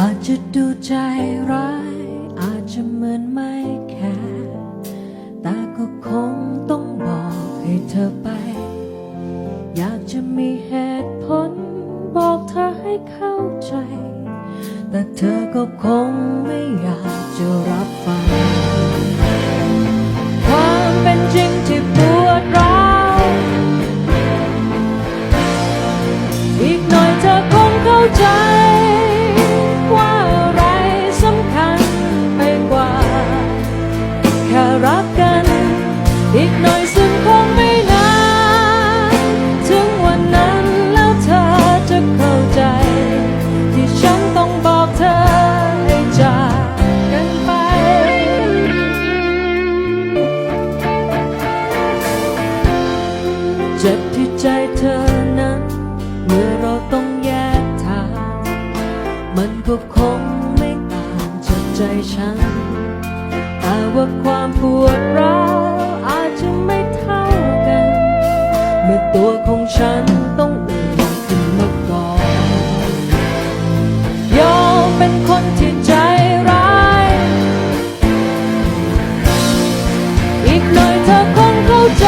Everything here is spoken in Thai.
อาจจะดูใจร้าย อาจจะเหมือนไม่แคร์แต่ก็คงต้องบอกให้เธอไป อยากจะมีเหตุผล บอกเธอให้เข้าใจ แต่เธอก็คงไม่อยากจะรับฟังความเป็นจริงที่ปวดร้าวอีกหน่อยเธอคงเข้าใจ อีกหน่อยซึ่งคงไม่นานถึงวันนั้นแล้วเธอจะเข้าใจ ที่ฉันต้องบอกเธอให้จากกันไป เจ็บที่ใจเธอนั้น เมื่อเราต้องแยกทาง มันก็คงไม่ต่างจากใจฉันแต่ว่าความปวดร้าว ตัวของฉันต้องอุ่นขึ้นมาก่อน ยอมเป็นคนที่ใจร้าย อีกหน่อยเธอคงเข้าใจ